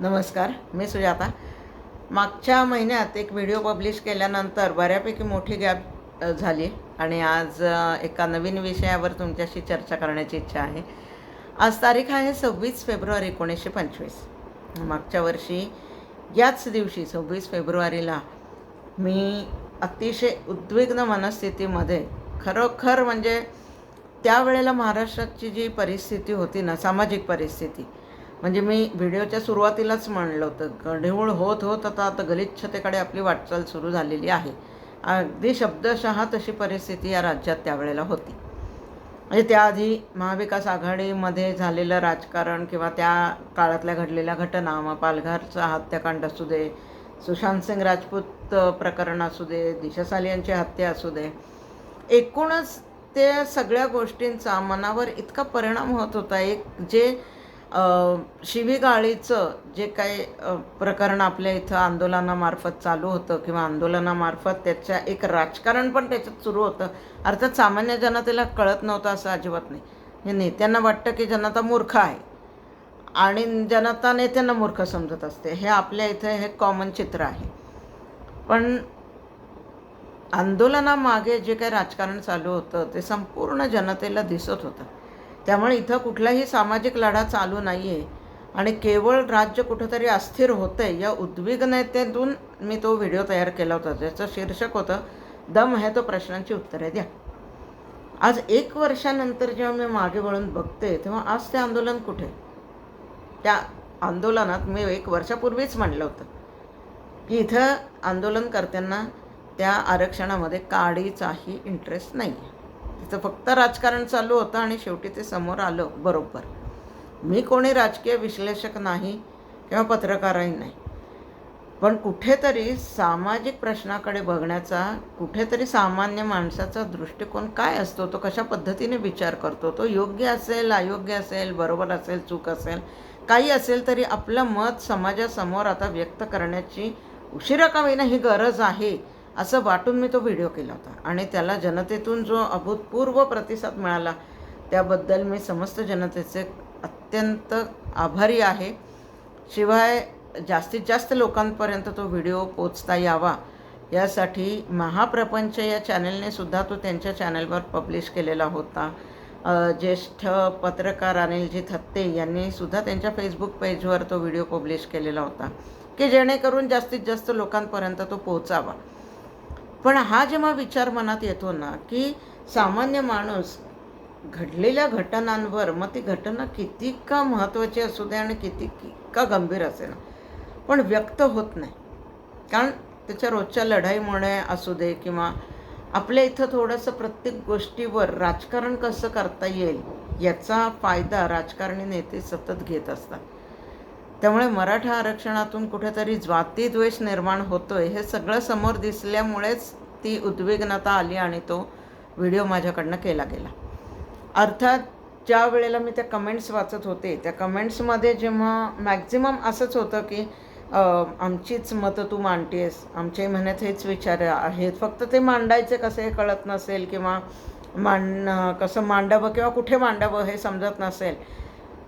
नमस्कार मी सुजाता. मागच्या महिन्यात एक व्हिडिओ पब्लिश केल्यानंतर बऱ्यापैकी मोठी गॅप झाली आणि आज एका नवीन विषयावर तुमच्याशी चर्चा करण्याची इच्छा आहे. आज तारीख आहे सव्वीस फेब्रुवारी एकोणीसशे पंचवीस. मागच्या वर्षी याच दिवशी सव्वीस फेब्रुवारीला मी अतिशय उद्विग्न मनस्थितीमध्ये खरोखर म्हणजे त्यावेळेला महाराष्ट्राची जी परिस्थिती होती ना सामाजिक परिस्थिती म्हणजे मी व्हिडिओच्या सुरुवातीलाच म्हणलं होतं गढूळ होत होत आता आता गलिच्छतेकडे आपली वाटचाल सुरू झालेली आहे. अगदी शब्दशः तशी परिस्थिती या राज्यात त्यावेळेला होती. म्हणजे त्याआधी महाविकास आघाडीमध्ये झालेलं राजकारण किंवा त्या काळातल्या घडलेल्या घटना मग पालघरचा हत्याकांड असू दे सुशांतसिंग राजपूत प्रकरण असू दे दिशासाली यांची हत्या असू दे एकूणच त्या सगळ्या गोष्टींचा मनावर इतका परिणाम होत होता एक जे शिवीगाळीचं जे काही प्रकरण आपल्या इथं आंदोलनामार्फत चालू होतं किंवा आंदोलनामार्फत त्याच्या एक राजकारण पण त्याच्यात सुरू होतं. अर्थात सामान्य जनतेला कळत नव्हतं असं अजिबात नाही. हे नेत्यांना वाटतं की जनता मूर्ख आहे. आणि जनता नेत्यांना मूर्ख समजत असते. हे आपल्या इथं हे कॉमन चित्र आहे. पण आंदोलनामागे जे काही राजकारण चालू होतं ते संपूर्ण जनतेला दिसत होतं. त्यामुळे इथं कुठलाही सामाजिक लढा चालू नाही आहे आणि केवळ राज्य कुठंतरी अस्थिर होतं आहे या उद्विग्नतेतून मी तो व्हिडिओ तयार केला होता ज्याचं शीर्षक होतं दम आहे तो प्रश्नांची उत्तरे द्या. आज एक वर्षानंतर जेव्हा मी मागे वळून बघते तेव्हा आज ते आंदोलन कुठे? त्या आंदोलनात मी एक वर्षापूर्वीच म्हटलं होतं की इथं आंदोलन करताना त्या आरक्षणामध्ये काडीचाही इंटरेस्ट नाही आहे तिथं फक्त राजकारण चालू होतं आणि शेवटी ते समोर आलं बरोबर. मी कोणी राजकीय विश्लेषक नाही किंवा पत्रकारही नाही. पण कुठेतरी सामाजिक प्रश्नाकडे बघण्याचा कुठेतरी सामान्य माणसाचा दृष्टिकोन काय असतो तो कशा पद्धतीने विचार करतो तो योग्य असेल अयोग्य असेल बरोबर असेल चूक असेल काही असेल तरी आपलं मत समाजासमोर आता व्यक्त करण्याची उशिरा का होईना ही गरज आहे. असं वाटून मी तो व्हिडिओ केला होता. आणि त्याला जनतेतून जो अभूतपूर्व प्रतिसाद मिळाला त्याबद्दल मी समस्त जनतेचे अत्यंत आभारी आहे. शिवाय जास्तीत जास्त लोकांपर्यंत तो व्हिडिओ पोचता यावा यासाठी महाप्रपंच या चॅनलने सुद्धा तो त्यांच्या चॅनलवर पब्लिश केलेला होता. ज्येष्ठ पत्रकार अनिलजी थत्ते यांनी सुद्धा त्यांच्या फेसबुक पेजवर तो व्हिडिओ पब्लिश केलेला होता की जेणेकरून जास्तीत जास्त लोकांपर्यंत तो पोचावा पण हा जेव्हा विचार मनात येतो ना की सामान्य माणूस घडलेल्या घटनांवर मग ती घटना किती का महत्त्वाची असू दे आणि किती का गंभीर असे ना पण व्यक्त होत नाही. कारण त्याच्या रोजच्या लढाईमुळे असू दे किंवा आपल्या इथं थोडंसं प्रत्येक गोष्टीवर राजकारण कसं करता येईल याचा फायदा राजकारणी नेते सतत घेत असतात. त्यामुळे मराठा आरक्षणातून कुठेतरी जातीद्वेष निर्माण होतोय हे सगळं समोर दिसल्यामुळेच ती उद्विग्नता आली आणि तो व्हिडिओ माझ्याकडनं केला गेला. अर्थात ज्या वेळेला मी त्या कमेंट्स वाचत होते त्या कमेंट्समध्ये जेव्हा मॅक्झिमम असंच होतं की आमचीच मतं तू मांडतेस आमच्याही म्हणत हेच विचार आहेत फक्त ते मांडायचे कसे हे कळत नसेल किंवा मांड कसं मांडावं किंवा कुठे मांडावं हे समजत नसेल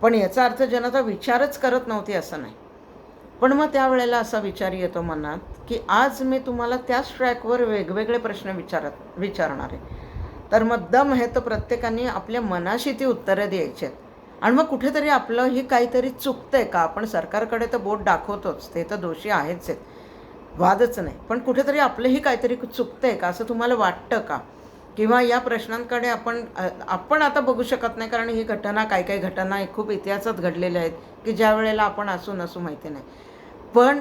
पण याचा अर्थ जनता विचारच करत नव्हती असं नाही. पण मग त्यावेळेला असा विचार येतो मनात की आज मी तुम्हाला त्याच ट्रॅकवर वेगवेगळे प्रश्न विचारत विचारणार आहे. तर मग दम हे तर प्रत्येकाने आपल्या मनाशी ती उत्तरं द्यायची आहेत. आणि मग कुठेतरी आपलं ही काहीतरी आहे का? आपण सरकारकडे तर बोट दाखवतोच ते तर दोषी आहेच आहेत. वादच नाही. पण कुठेतरी आपलंही काहीतरी चुकतं आहे का? असं तुम्हाला वाटतं का? किंवा या प्रश्नांकडे आपण आपण आता बघू शकत नाही कारण ही घटना काही काही घटना खूप इतिहासात घडलेल्या आहेत की ज्या वेळेला आपण असू नसू माहिती नाही. पण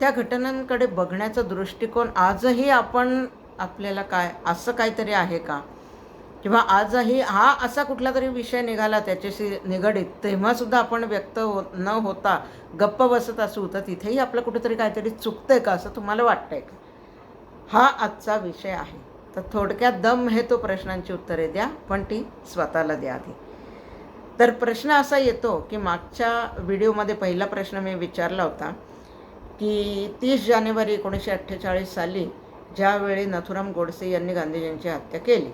त्या घटनांकडे बघण्याचा दृष्टिकोन आजही आपण आपल्याला काय असं काहीतरी आहे का? किंवा आजही हा असा कुठला तरी विषय निघाला त्याच्याशी निगडीत तेव्हासुद्धा आपण व्यक्त हो न होता गप्प बसत असू तर तिथेही आपलं कुठेतरी काहीतरी चुकतं आहे का असं तुम्हाला वाटतंय का? हा आजचा विषय आहे. तर थोडक्यात दम हे तो प्रश्नांची उत्तरे द्या पण ती स्वतःला द्या आधी. तर प्रश्न असा येतो की मागच्या व्हिडिओमध्ये पहिला प्रश्न मी विचारला होता की तीस जानेवारी एकोणीसशे अठ्ठेचाळीस साली ज्यावेळी नथुराम गोडसे यांनी गांधीजींची हत्या केली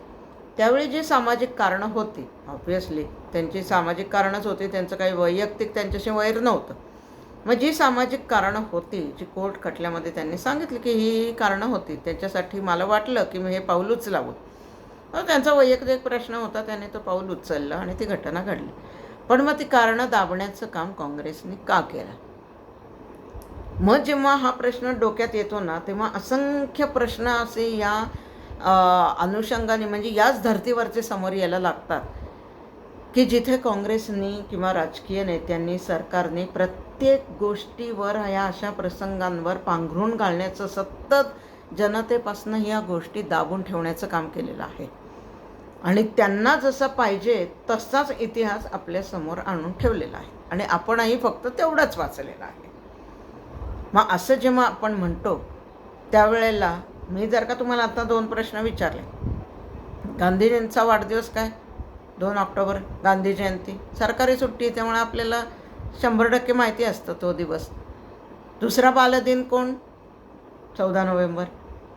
त्यावेळी जी सामाजिक कारणं होती ऑब्व्हियसली त्यांची सामाजिक कारणंच होती त्यांचं काही वैयक्तिक त्यांच्याशी वैर नव्हतं. मग जी सामाजिक कारणं होती जी कोर्ट खटल्यामध्ये त्यांनी सांगितली की ही ही कारणं होती त्याच्यासाठी मला वाटलं की मी हे पाऊल उचलावं. मग त्यांचा वैयक्तिक प्रश्न होता त्याने तो पाऊल उचललं आणि ती घटना घडली. पण मग ती कारणं दाबण्याचं काम काँग्रेसने का केलं? मग जेव्हा हा प्रश्न डोक्यात येतो ना तेव्हा असंख्य प्रश्न असे या अनुषंगाने म्हणजे याच धर्तीवरचे समोर यायला लागतात की जिथे काँग्रेसनी किंवा राजकीय नेत्यांनी सरकारने प्रत्येक प्रत्येक गोष्टीवर ह्या अशा प्रसंगांवर पांघरून घालण्याचं सतत जनतेपासून या गोष्टी दाबून ठेवण्याचं काम केलेलं आहे. आणि त्यांना जसं पाहिजे तसाच इतिहास आपल्यासमोर आणून ठेवलेला आहे. आणि आपणही फक्त तेवढंच वाचलेलं आहे. मग असं जेव्हा आपण म्हणतो त्यावेळेला मी जर का तुम्हाला आता दोन प्रश्न विचारले. गांधीजींचा वाढदिवस काय? दोन ऑक्टोबर गांधी जयंती. सरकारी सुट्टी त्यामुळे आपल्याला शंभर टक्के माहिती असतं तो दिवस. दुसरा बालदिन कोण? चौदा नोव्हेंबर.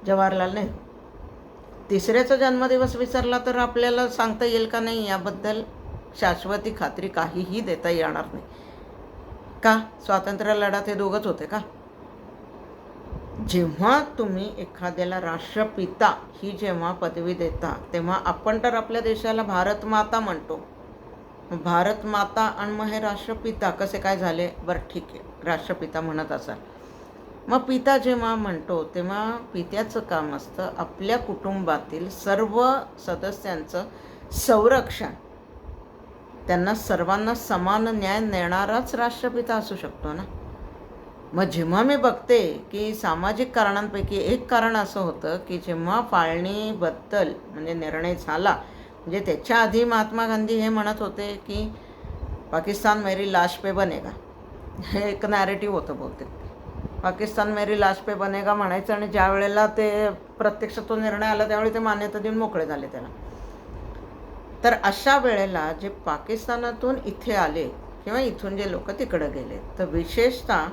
जवाहरलाल नेहरू. तिसऱ्याचा जन्मदिवस विसरला तर आपल्याला सांगता येईल का नाही? याबद्दल शाश्वती खात्री काहीही देता येणार नाही. का? स्वातंत्र्य लढ्यात हे दोघंच होते का? जेव्हा तुम्ही एखाद्याला राष्ट्रपिता ही जेव्हा पदवी देता तेव्हा आपण तर आपल्या देशाला भारत माता म्हणतो. भारत माता आणि मग हे राष्ट्रपिता कसे काय झाले? बरं ठीक आहे. राष्ट्रपिता म्हणत असाल मग पिता जेव्हा म्हणतो तेव्हा पित्याचं काम असतं आपल्या कुटुंबातील सर्व सदस्यांचं संरक्षण. त्यांना सर्वांना समान न्याय देणाराच राष्ट्रपिता असू शकतो ना? मग जेव्हा मी बघते की सामाजिक कारणांपैकी एक कारण असं होतं की जेव्हा फाळणीबद्दल म्हणजे निर्णय झाला म्हणजे त्याच्या आधी महात्मा गांधी हे म्हणत होते की पाकिस्तान मेरी लाश पे बनेगा. हे एक नॅरेटिव्ह होतं बहुतेक. पाकिस्तान मेरी लाश पे बनेगा म्हणायचं आणि ज्या वेळेला ते प्रत्यक्ष तो निर्णय आला त्यावेळी ते मान्यता देऊन मोकळे झाले त्याला. तर अशा वेळेला जे पाकिस्तानातून इथे आले किंवा इथून जे लोक तिकडं गेले तर विशेषतः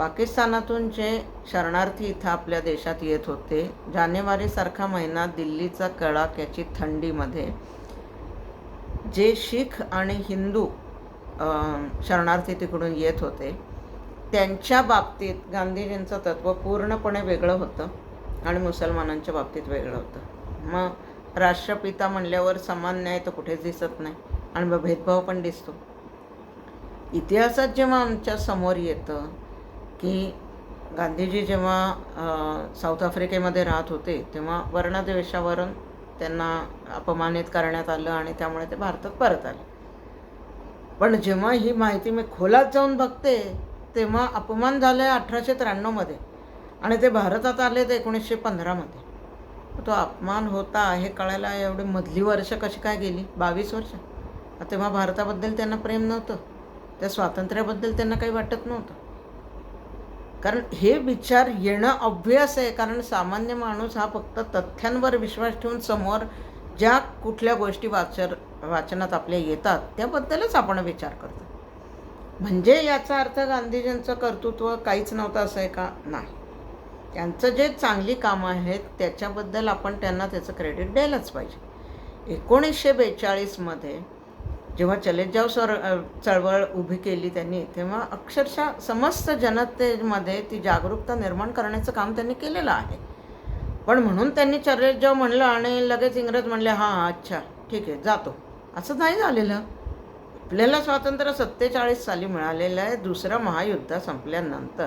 पाकिस्तानातून जे शरणार्थी इथं आपल्या देशात येत होते जानेवारीसारखा महिना दिल्लीचा कडाक्याची थंडीमध्ये. जे शीख आणि हिंदू शरणार्थी तिकडून येत होते त्यांच्या बाबतीत गांधीजींचं तत्त्व पूर्णपणे वेगळं होतं आणि मुसलमानांच्या बाबतीत वेगळं होतं. मग राष्ट्रपिता म्हणल्यावर समान न्याय तर कुठेच दिसत नाही आणि मग भेदभाव पण दिसतो. इतिहासात जेव्हा आमच्यासमोर येतं की गांधीजी जेव्हा साऊथ आफ्रिकेमध्ये राहत होते तेव्हा वर्णद्वेषावरून त्यांना अपमानित करण्यात आलं आणि त्यामुळे ते भारतात परत आले. पण जेव्हा ही माहिती मी खोलात जाऊन बघते तेव्हा अपमान झालं आहे अठराशे त्र्याण्णवमध्ये आणि ते भारतात आले ते एकोणीसशे पंधरामध्ये तो अपमान होता हे कळायला एवढी मधली वर्ष कशी काय गेली? बावीस वर्ष. तेव्हा भारताबद्दल त्यांना प्रेम नव्हतं. त्या स्वातंत्र्याबद्दल त्यांना काही वाटत नव्हतं. कारण हे विचार येणं ऑब्व्हियस आहे कारण सामान्य माणूस हा फक्त तथ्यांवर विश्वास ठेवून समोर ज्या कुठल्या गोष्टी वाचर वाचनात आपल्या येतात त्याबद्दलच आपण विचार करतो. म्हणजे याचा अर्थ गांधीजींचं कर्तृत्व काहीच नव्हतं असं आहे का? नाही. त्यांचं जे चांगली कामं आहेत त्याच्याबद्दल आपण त्यांना त्याचं क्रेडिट द्यायलाच पाहिजे. एकोणीसशे बेचाळीसमध्ये जेव्हा चले जाव सर चळवळ उभी केली त्यांनी तेव्हा अक्षरशः समस्त जनतेमध्ये ती जागरूकता निर्माण करण्याचं काम त्यांनी केलेलं आहे. पण म्हणून त्यांनी चले जाव म्हणलं आणि लगेच इंग्रज म्हणले हां हां अच्छा ठीक आहे जातो. असं नाही झालेलं. आपल्याला स्वातंत्र्य सत्तेचाळीस साली मिळालेलं आहे दुसरं महायुद्ध संपल्यानंतर.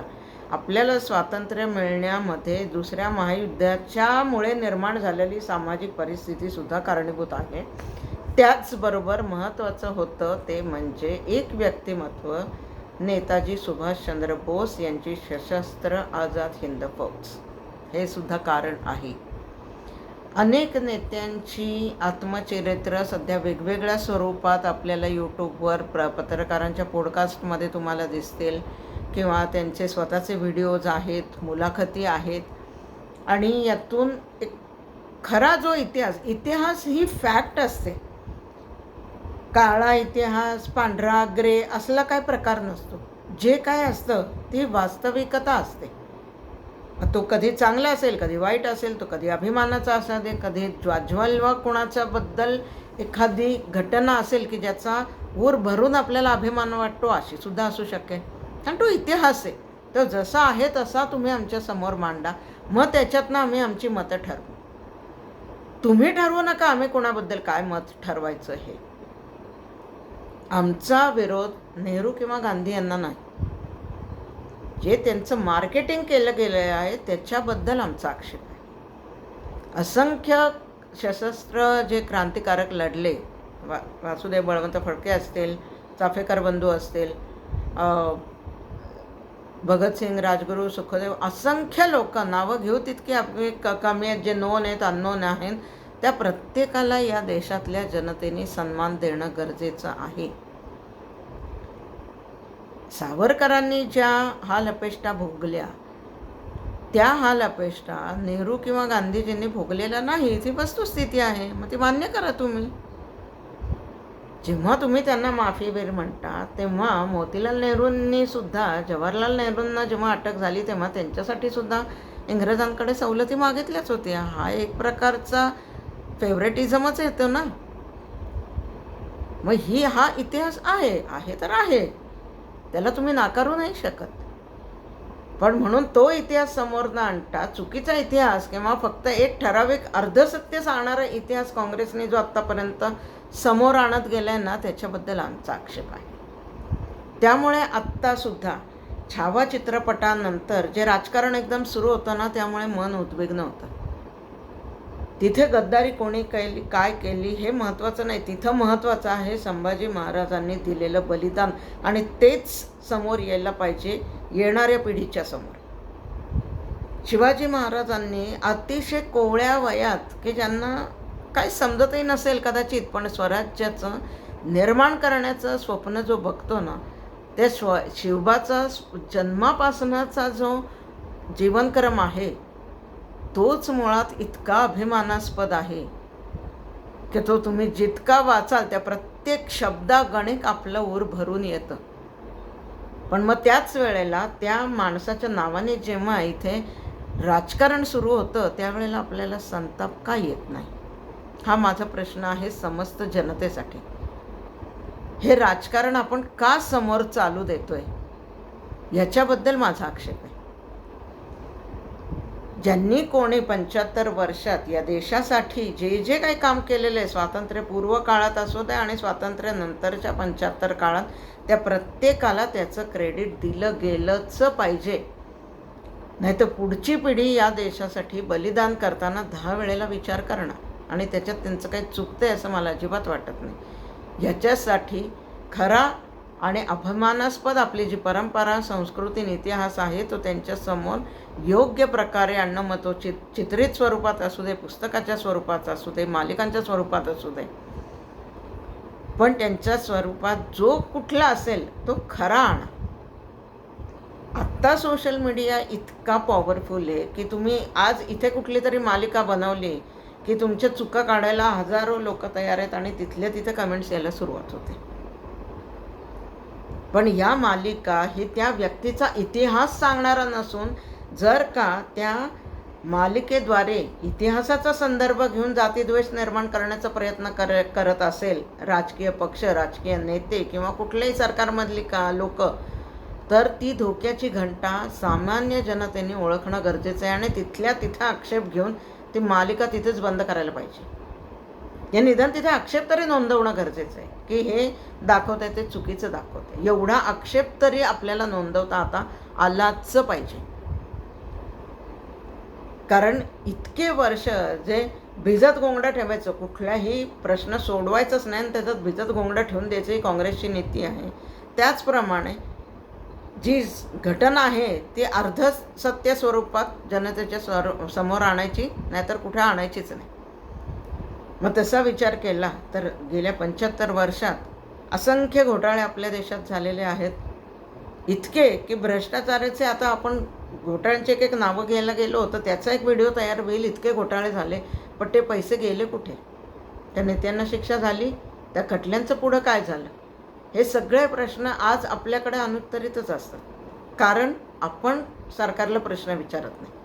आपल्याला स्वातंत्र्य मिळण्यामध्ये दुसऱ्या महायुद्धाच्यामुळे निर्माण झालेली सामाजिक परिस्थितीसुद्धा कारणीभूत आहे. त्याचबरोबर महत्त्वाचं होतं ते म्हणजे एक व्यक्तिमत्व नेताजी सुभाषचंद्र बोस यांची सशस्त्र आझाद हिंद फौज. हे सुद्धा कारण आहे. अनेक नेत्यांची आत्मचरित्र सध्या वेगवेगळ्या स्वरूपात आपल्याला यूट्यूबवर प्र पत्रकारांच्या पॉडकास्टमध्ये तुम्हाला दिसतील किंवा त्यांचे स्वतःचे व्हिडिओज आहेत मुलाखती आहेत. आणि यातून एक खरा जो इतिहास इतिहास ही फॅक्ट असते. काळा इतिहास पांढरा ग्रे असला काय प्रकार नसतो. जे काय असतं ती वास्तविकता असते. तो कधी चांगला असेल कधी वाईट असेल तो कधी अभिमानाचा असा दे कधी ज्वाज्वल व कोणाच्याबद्दल एखादी घटना असेल की ज्याचा ऊर भरून आपल्याला अभिमान वाटतो अशी सुद्धा असू शकेल. कारण तो इतिहास आहे. तर जसा आहे तसा तुम्ही आमच्यासमोर मांडा. मग त्याच्यातनं आम्ही आमची मतं ठरवू. तुम्ही ठरवू नका आम्ही कोणाबद्दल काय मत ठरवायचं हे. आमचा विरोध नेहरू किंवा गांधी यांना नाही. जे त्यांचं मार्केटिंग केलं गेलं आहे त्याच्याबद्दल आमचा आक्षेप आहे. असंख्य सशस्त्र जे क्रांतिकारक लढले वा वासुदेव बळवंत फडके असतील चाफेकर बंधू असतील भगतसिंग राजगुरू सुखदेव असंख्य लोक नावं घेऊ तितकी आपली क कमी आहेत जे नोन आहेत अननोन आहेत त्या प्रत्येकाला या देशातल्या जनतेने सन्मान देणं गरजेचं आहे. सावरकरांनी ज्या हाल अपेष्टा भोगल्या. त्या हाल अपेष्टा नेहरू किंवा गांधीजींनी भोगलेल्या नाही ती वस्तुस्थिती आहे. मग ती मान्य करा तुम्ही. जेव्हा तुम्ही त्यांना माफीवीर म्हणता तेव्हा मोतीलाल नेहरूंनी सुद्धा जवाहरलाल नेहरूंना जेव्हा अटक झाली तेव्हा त्यांच्यासाठी सुद्धा इंग्रजांकडे सवलती मागितल्याच होत्या. हा एक प्रकारचा फेवरेटिझमच येतो ना? मग ही हा इतिहास आहे आहे तर आहे. त्याला तुम्ही नाकारू नाही शकत. पण म्हणून तो इतिहास समोर न आणता चुकीचा इतिहास किंवा फक्त एक ठराविक अर्धसत्य सांगणारा इतिहास काँग्रेसने जो आत्तापर्यंत समोर आणत गेलाय ना त्याच्याबद्दल आमचा आक्षेप आहे. त्यामुळे आत्तासुद्धा छावा चित्रपटानंतर जे राजकारण एकदम सुरू होतं ना त्यामुळे मन उद्विग्न होतं. तिथे गद्दारी कोणी केली काय केली हे महत्त्वाचं नाही. तिथं महत्त्वाचं आहे संभाजी महाराजांनी दिलेलं बलिदान आणि तेच समोर यायला पाहिजे येणाऱ्या पिढीच्या समोर. शिवाजी महाराजांनी अतिशय कोवळ्या वयात की ज्यांना काय समजतही नसेल कदाचित पण स्वराज्याचं निर्माण करण्याचं स्वप्न जो बघतो ना त्या स्व शिवबाचा जन्मापासनाचा जो जीवनक्रम आहे तोच मुळात इतका अभिमानास्पद आहे की तो तुम्ही जितका वाचाल त्या प्रत्येक शब्दागणिक आपलं ऊर भरून येतं. पण मग त्याच वेळेला त्या माणसाच्या नावाने जेव्हा इथे राजकारण सुरू होतं त्यावेळेला आपल्याला संताप का येत नाही? हा माझा प्रश्न आहे समस्त जनतेसाठी. हे राजकारण आपण का समोर चालू देतोय? याच्याबद्दल माझा आक्षेप आहे. ज्यांनी कोणी पंच्याहत्तर वर्षात या देशासाठी जे जे काही काम केलेलं आहे स्वातंत्र्यपूर्व काळात असू द्या आणि स्वातंत्र्यानंतरच्या पंच्याहत्तर काळात त्या प्रत्येकाला त्याचं क्रेडिट दिलं गेलंच पाहिजे. नाही तर पुढची पिढी या देशासाठी बलिदान करताना दहा वेळेला विचार करणार आणि त्याच्यात त्यांचं काही चुकतं आहे असं मला अजिबात वाटत नाही. याच्यासाठी खरा आणि अभिमानास्पद आपली जी परंपरा संस्कृती आणि इतिहास आहे तो त्यांच्यासमोर योग्य प्रकारे आणणं मग तो चित चित्रित स्वरूपात असू दे पुस्तकाच्या स्वरूपात असू दे मालिकांच्या स्वरूपात असू दे. पण त्यांच्या स्वरूपात जो कुठला असेल तो खरा आणा. आत्ता सोशल मीडिया इतका पॉवरफुल आहे की तुम्ही आज इथे कुठली तरी मालिका बनवली की तुमच्या चुका काढायला हजारो लोक तयार आहेत आणि तिथल्या तिथे कमेंट्स यायला सुरुवात होते. पण या मालिका ही त्या व्यक्तीचा इतिहास सांगणारा नसून जर का त्या मालिकेद्वारे इतिहासाचा संदर्भ घेऊन जातीद्वेष निर्माण करण्याचा प्रयत्न कर करत असेल राजकीय पक्ष राजकीय नेते किंवा कुठल्याही सरकारमधली का लोक तर ती धोक्याची घंटा सामान्य जनतेने ओळखणं गरजेचं आहे आणि तिथल्या तिथं आक्षेप घेऊन ती मालिका तिथेच बंद करायला पाहिजे. हे निदान तिथे आक्षेप तरी नोंदवणं गरजेचं आहे. की हे दाखवत आहे ते चुकीचं दाखवत आहे एवढा आक्षेप तरी आपल्याला नोंदवता आता आलाच पाहिजे. कारण इतके वर्ष जे भिजत गोंगडा ठेवायचं कुठलाही प्रश्न सोडवायचाच नाही आणि त्याच्यात भिजत गोंगडा ठेवून द्यायचं ही काँग्रेसची नीती आहे. त्याचप्रमाणे जी घटना आहे ती अर्ध सत्य स्वरूपात जनतेच्या स्वर समोर आणायची नाहीतर कुठे आणायचीच नाही. मग तसा विचार केला तर गेल्या पंच्याहत्तर वर्षात असंख्य घोटाळे आपल्या देशात झालेले आहेत. इतके की भ्रष्टाचाराचे आता आपण घोटाळ्यांचे एक एक नावं घ्यायला गेलो तर त्याचा एक व्हिडिओ तयार होईल. इतके घोटाळे झाले. पण ते पैसे गेले कुठे? त्या नेत्यांना शिक्षा झाली. त्या खटल्यांचं पुढं काय झालं? हे सगळे प्रश्न आज आपल्याकडे अनुत्तरितच असतात. कारण आपण सरकारला प्रश्न विचारत नाही.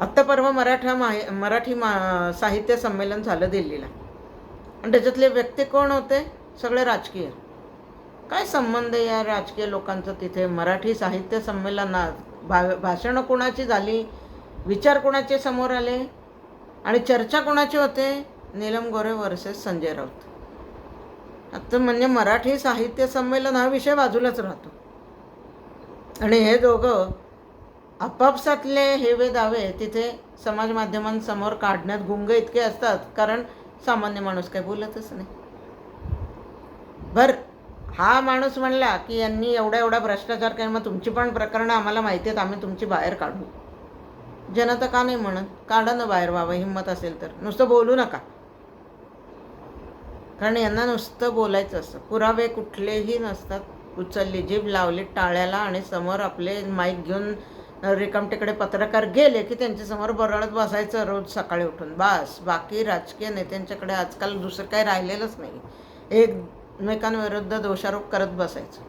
आत्ता परवा मराठा माहि मराठी मा साहित्य संमेलन झालं दिल्लीला. आणि त्याच्यातले व्यक्ती कोण होते? सगळे राजकीय. काय संबंध आहे या राजकीय लोकांचं तिथे? मराठी साहित्य संमेलनात भा भाषणं कोणाची झाली? विचार कोणाचे समोर आले? आणि चर्चा कोणाची होते? नीलम गोरे वर्सेस संजय राऊत. आता म्हणजे मराठी साहित्य संमेलन हा विषय बाजूलाच राहतो. आणि हे दोघं आपापसातले हेवे दावे तिथे समाज माध्यमांसमोर काढण्यात गुंग इतके असतात कारण सामान्य माणूस काही बोलतच नाही. बर हा माणूस म्हणला की यांनी एवढा एवढा भ्रष्टाचार केला मग तुमची पण प्रकरणं आम्हाला माहिती आहेत आम्ही तुमची बाहेर काढू. जनता का नाही म्हणत? काढा ना बाहेर बाबा हिंमत असेल तर. नुसतं बोलू नका. कारण यांना नुसतं बोलायचं असतं. पुरावे कुठलेही नसतात. उचलली जीभ लावली टाळ्याला आणि समोर आपले माईक घेऊन रिकामटेकडे पत्रकार गेले की त्यांच्यासमोर बरळत बसायचं रोज सकाळी उठून. बस बाकी राजकीय नेत्यांच्याकडे आजकाल दुसरं काही राहिलेलंच नाही. एकमेकांविरुद्ध दोषारोप करत बसायचं.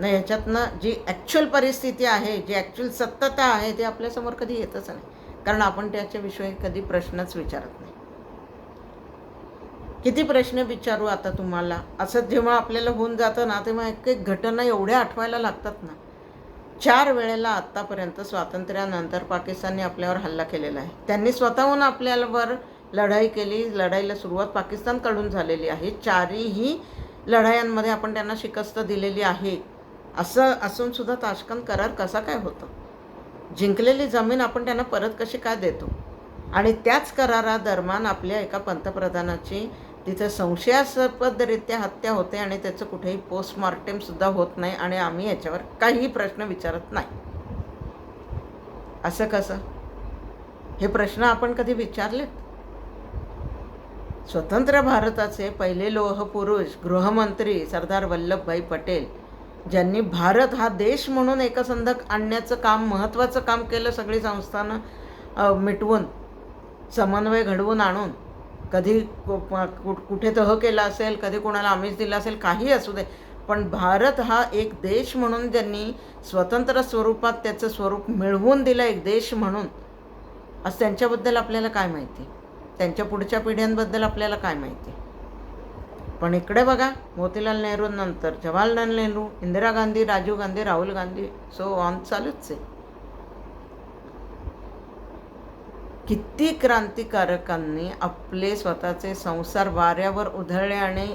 नाही ह्याच्यातनं जी ॲक्च्युअल परिस्थिती आहे जी ॲक्च्युअल सत्यता आहे ती आपल्यासमोर कधी येतच नाही. कारण आपण त्याच्याविषयी कधी प्रश्नच विचारत नाही. किती प्रश्न विचारू आता तुम्हाला? असं जेव्हा आपल्याला होऊन जातं ना तेव्हा एक एक घटना एवढ्या आठवायला लागतात ना. चार वेळेला आत्तापर्यंत स्वातंत्र्यानंतर पाकिस्तानने आपल्यावर हल्ला केलेला आहे. त्यांनी स्वतःहून आपल्यावर लढाई केली. लढाईला सुरुवात पाकिस्तानकडून झालेली आहे. चारही लढायांमध्ये आपण त्यांना शिकस्त दिलेली आहे. असं असूनसुद्धा ताशकंद करार कसा काय होतो? जिंकलेली जमीन आपण त्यांना परत कशी काय देतो? आणि त्याच करारादरम्यान आपल्या एका पंतप्रधानाची तिथं संशयास्पदरित्या हत्या होते आणि त्याचं कुठेही पोस्टमॉर्टेमसुद्धा होत नाही आणि आम्ही याच्यावर काहीही प्रश्न विचारत नाही. असं कसं? हे प्रश्न आपण कधी विचारलेत? स्वतंत्र भारताचे पहिले लोह पुरुष गृहमंत्री सरदार वल्लभभाई पटेल ज्यांनी भारत हा देश म्हणून एकसंध आणण्याचं काम महत्त्वाचं काम केलं सगळी संस्थानं मिटवून समन्वय घडवून आणून कधी कु- कुठे तह केला असेल कधी कोणाला आमिष दिला असेल काही असू दे. पण भारत हा एक देश म्हणून ज्यांनी स्वतंत्र स्वरूपात त्याचं स्वरूप मिळवून दिलं एक देश म्हणून असं त्यांच्याबद्दल आपल्याला काय माहिती? त्यांच्या पुढच्या पिढ्यांबद्दल आपल्याला काय माहिती? पण इकडे बघा मोतीलाल नेहरूंनंतर जवाहरलाल नेहरू इंदिरा गांधी राजीव गांधी राहुल गांधी सो ऑन चालूच आहे. किती क्रांतिकारकांनी आपले स्वतःचे संसार वाऱ्यावर उधळले आणि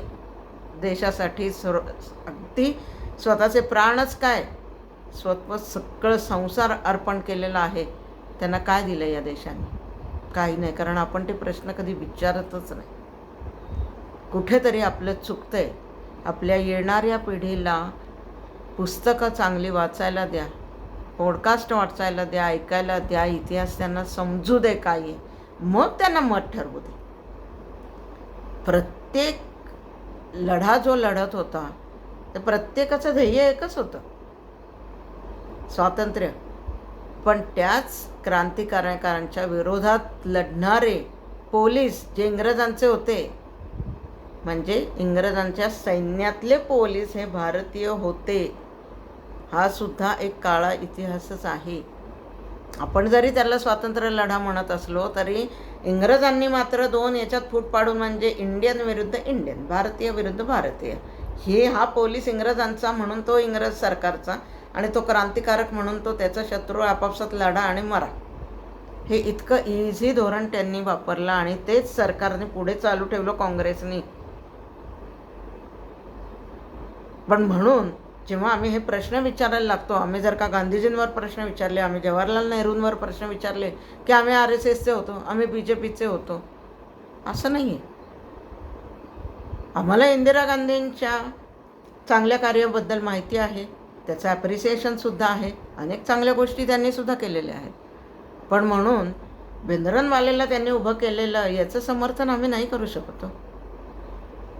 देशासाठी सर्व अगदी स्वतःचे प्राणच काय? स्वतः सगळं संसार अर्पण केलेला आहे. त्यांना काय दिलं या देशाने? काही नाही कारण आपण ते प्रश्न कधी विचारतच नाही. कुठेतरी आपलं चुकतंय. आपल्या येणाऱ्या पिढीला पुस्तकं चांगली वाचायला द्या. पॉडकास्ट वाचायला द्या ऐकायला द्या इतिहास त्यांना समजू दे काय आहे. मग त्यांना मत ठरवू दे. प्रत्येक लढा जो लढत होता ते प्रत्येकाचं ध्येय एकच होतं. स्वातंत्र्य. पण त्याच क्रांतिकारकांच्या विरोधात लढणारे पोलीस जे इंग्रजांचे होते म्हणजे इंग्रजांच्या सैन्यातले पोलीस हे भारतीय होते हा सुद्धा एक काळा इतिहासच आहे. आपण जरी त्याला स्वातंत्र्य लढा म्हणत असलो तरी इंग्रजांनी मात्र दोन याच्यात फूट पाडून म्हणजे इंडियन विरुद्ध इंडियन भारतीय विरुद्ध भारतीय. हे हा पोलीस इंग्रजांचा म्हणून तो इंग्रज सरकारचा आणि तो क्रांतिकारक म्हणून तो त्याचा शत्रू आपापसात लढा आणि मरा. हे इतकं इझी धोरण त्यांनी वापरलं आणि तेच सरकारने पुढे चालू ठेवलं काँग्रेसनी. पण म्हणून जेव्हा आम्ही हे प्रश्न विचारायला लागतो आम्ही जर का गांधीजींवर प्रश्न विचारले आम्ही जवाहरलाल नेहरूंवर प्रश्न विचारले की आम्ही आर एस एसचे होतो आम्ही बी जे पीचे होतो असं नाही आहे आम्हाला इंदिरा गांधींच्या चांगल्या कार्याबद्दल माहिती आहे त्याचं ॲप्रिसिएशनसुद्धा आहे अनेक चांगल्या गोष्टी त्यांनीसुद्धा केलेल्या आहेत. पण म्हणून भिंद्रनवालेला त्यांनी उभं केलेलं याचं समर्थन आम्ही नाही करू शकतो.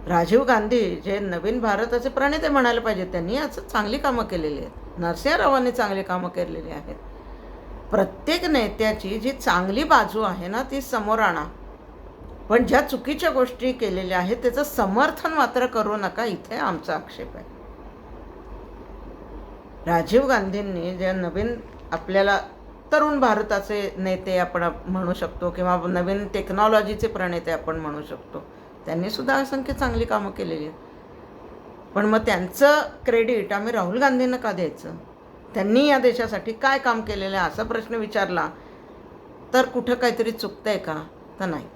राजीव गांधी जे नवीन भारताचे प्रणेते म्हणायला पाहिजे त्यांनी असं चांगली कामं केलेली आहेत. नरसिंहरावांनी चांगली कामं केलेली आहेत. प्रत्येक नेत्याची जी चांगली बाजू आहे ना ती समोर आणा. पण ज्या चुकीच्या गोष्टी केलेल्या आहेत त्याचं समर्थन मात्र करू नका इथे आमचा आक्षेप आहे. राजीव गांधींनी जे नवीन आपल्याला तरुण भारताचे नेते आपण म्हणू शकतो किंवा नवीन टेक्नॉलॉजीचे प्रणेते आपण म्हणू शकतो त्यांनी सुद्धा असंख्य चांगली कामं केलेली आहेत. पण मग त्यांचं क्रेडिट आम्ही राहुल गांधींना का द्यायचं? त्यांनी या देशासाठी काय काम केलेलं आहे असा प्रश्न विचारला तर कुठं काहीतरी चुकतंय का? तर नाही.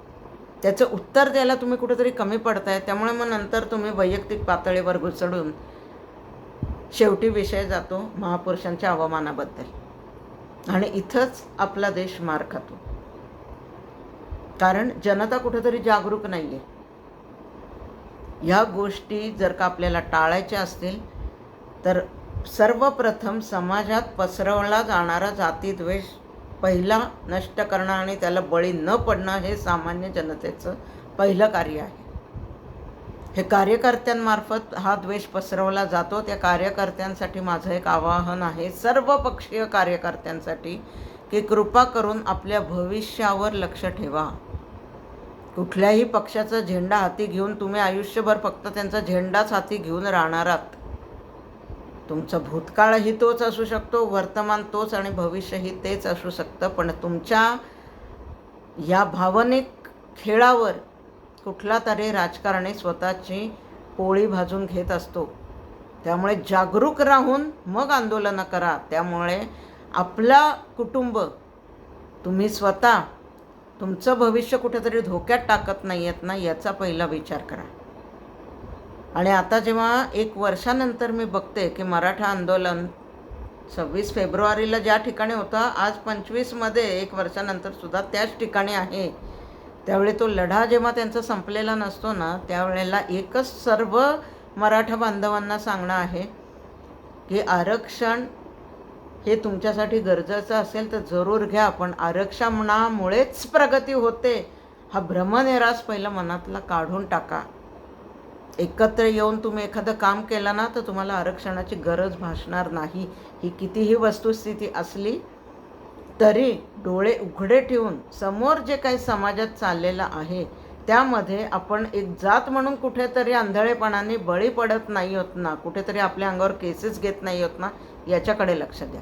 त्याचं उत्तर द्यायला तुम्ही कुठेतरी कमी पडताय त्यामुळे मग नंतर तुम्ही वैयक्तिक पातळीवर घुसडून शेवटी विषय जातो महापुरुषांच्या अवमानाबद्दल आणि इथंच आपला देश मार खातो. कारण जनता कुठेतरी जागरूक नाही आहे ह्या गोष्टी जर का आपल्याला टाळायच्या असतील तर सर्वप्रथम समाजात पसरवला जाणारा जातीद्वेष पहिला नष्ट करणं आणि त्याला बळी न पडणं हे सामान्य जनतेचं पहिलं कार्य आहे. हे कार्यकर्त्यांमार्फत हा द्वेष पसरवला जातो. त्या कार्यकर्त्यांसाठी माझं एक आवाहन आहे. सर्व पक्षीय कार्यकर्त्यांसाठी की कृपा करून आपल्या भविष्यावर लक्ष ठेवा. कुठल्याही पक्षाचा झेंडा हाती घेऊन तुम्ही आयुष्यभर फक्त त्यांचा झेंडाच हाती घेऊन राहणारात तुमचं भूतकाळही तोच असू शकतो वर्तमान तोच आणि भविष्यही तेच असू शकतं. पण तुमच्या या भावनिक खेळावर कुठला तरी राजकारणी स्वतःची पोळी भाजून घेत असतो. त्यामुळे जागरूक राहून मग आंदोलनं करा. त्यामुळे आपला कुटुंब तुम्ही स्वतः तुमचं भविष्य कुठेतरी धोक्यात टाकत नाही आहेत ना याचा पहिला विचार करा. आणि आता जेव्हा एक वर्षानंतर मी बघते की मराठा आंदोलन सव्वीस फेब्रुवारीला ज्या ठिकाणी होता आज पंचवीसमध्ये एक वर्षानंतर सुद्धा त्याच ठिकाणी आहे. त्यावेळी तो लढा जेव्हा त्यांचा संपलेला नसतो ना त्यावेळेला एकच सर्व मराठा बांधवांना सांगणं आहे की आरक्षण हे तुमच्यासाठी गरजेचं असेल तर जरूर घ्या. पण आरक्षणामुळेच प्रगती होते. हा भ्रमनिरास पहिला मनातला काढून टाका. एकत्र येऊन तुम्ही एखादं काम केलं ना तर तुम्हाला आरक्षणाची गरज भासणार नाही. ही कितीही वस्तुस्थिती असली तरी डोळे उघडे ठेवून समोर जे काही समाजात चाललेलं आहे त्यामध्ये आपण एक जात म्हणून कुठेतरी आंधळेपणाने बळी पडत नाही होत ना. कुठेतरी आपल्या अंगावर केसेस घेत नाही होत ना याच्याकडे लक्ष द्या.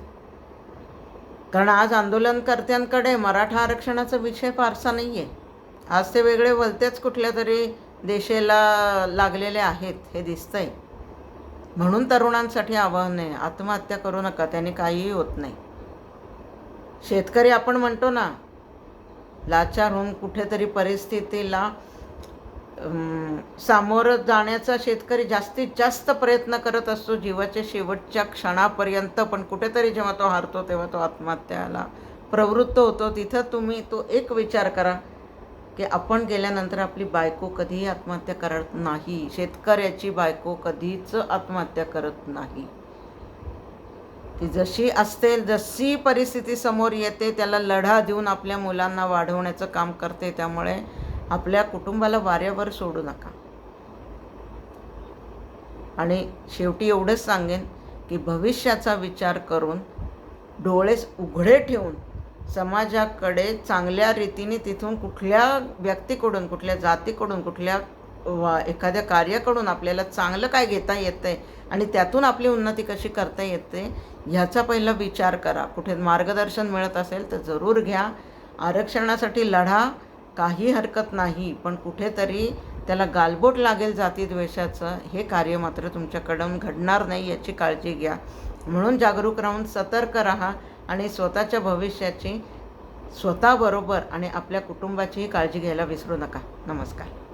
कारण आज आंदोलनकर्त्यांकडे मराठा आरक्षणाचा विषय फारसा नाही आहे आज ते वेगळे वलतेच कुठल्या तरी देशेला लागलेले आहेत हे दिसतंय. म्हणून तरुणांसाठी आवाहन आहे. आत्महत्या करू नका त्याने काहीही होत नाही. शेतकरी आपण म्हणतो ना लाचार होऊन कुठेतरी परिस्थितीला सामोरं जाण्याचा शेतकरी जास्तीत जास्त प्रयत्न करत असतो. जीवाच्या शेवटच्या क्षणापर्यंत पण कुठेतरी जेव्हा तो हारतो तेव्हा तो आत्महत्याला प्रवृत्त होतो. तिथं तुम्ही तो एक विचार करा की आपण गेल्यानंतर आपली बायको कधीही आत्महत्या करत नाही. शेतकऱ्याची बायको कधीच आत्महत्या करत नाही. ती जशी असते जशी परिस्थिती समोर येते त्याला लढा देऊन आपल्या मुलांना वाढवण्याचं काम करते. त्यामुळे आपल्या कुटुंबाला वाऱ्यावर सोडू नका. आणि शेवटी एवढंच सांगेन की भविष्याचा विचार करून डोळे उघडे ठेवून समाजाकडे चांगल्या रीतीने तिथून कुठल्या व्यक्तीकडून कुठल्या जातीकडून कुठल्या वा एखाद्या कार्याकडून आपल्याला चांगलं काय घेता येतं आहे आणि त्यातून आपली उन्नती कशी करता येते ह्याचा पहिला विचार करा. कुठे मार्गदर्शन मिळत असेल तर जरूर घ्या. आरक्षणासाठी लढा काही हरकत नाही पण कुठेतरी त्याला गालबोट लागेल जातीद्वेषाचं हे कार्य मात्र तुमच्याकडून घडणार नाही याची काळजी घ्या. म्हणून जागरूक राहून सतर्क राहा आणि स्वतःच्या भविष्याची स्वतःबरोबर आणि आपल्या कुटुंबाचीही काळजी घ्यायला विसरू नका. नमस्कार.